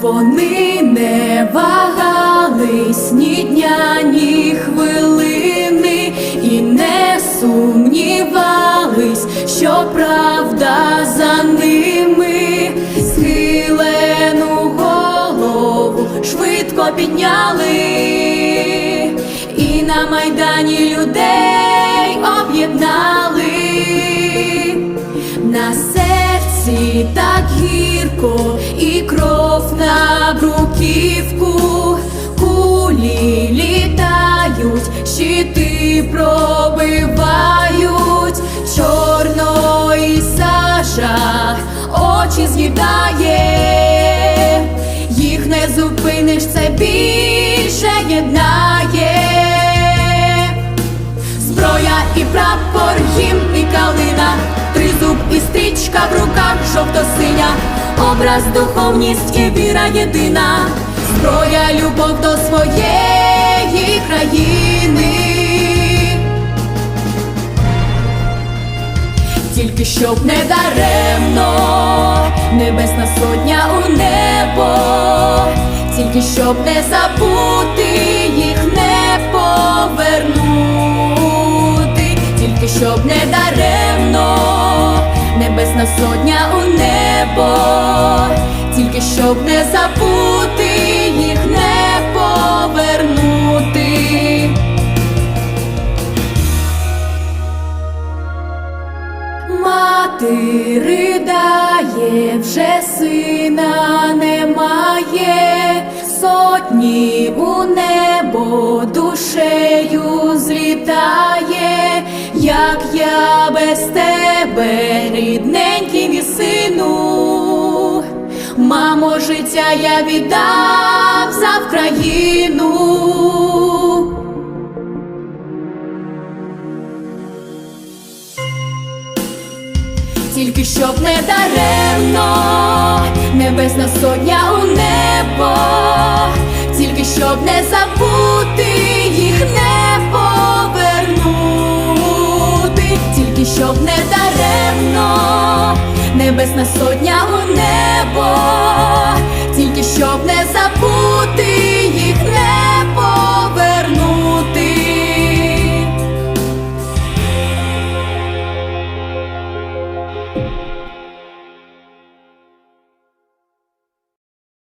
Вони не вагались ні дня, ні хвилини, і не сумнівались, що правда за ними. Схилену голову швидко підняли, і на майдані людей об'єднали. На серці так гірко і кров на бруківку, кулі літають, щити пробивають, чорної сажа очі з'їдає, їх не зупиниш, це більше єднає. Зброя і прапор, образ, духовність і віра єдина, зброя, любов до своєї країни. Тільки щоб не даремно, небесна сотня у небо, тільки щоб не забути їх не повернути, тільки щоб не даремно, небесна сотня у небо, тільки щоб не забути їх не повернути. Мати ридає, вже сина немає, сотні у небо душею злітає, як я без тебе, рідненький мамо, життя я віддав за Вкраїну. Тільки щоб не даремно, небесна сотня у небо, тільки щоб не забути їх не повернути, тільки щоб не даремно, небесна сотня у небо, you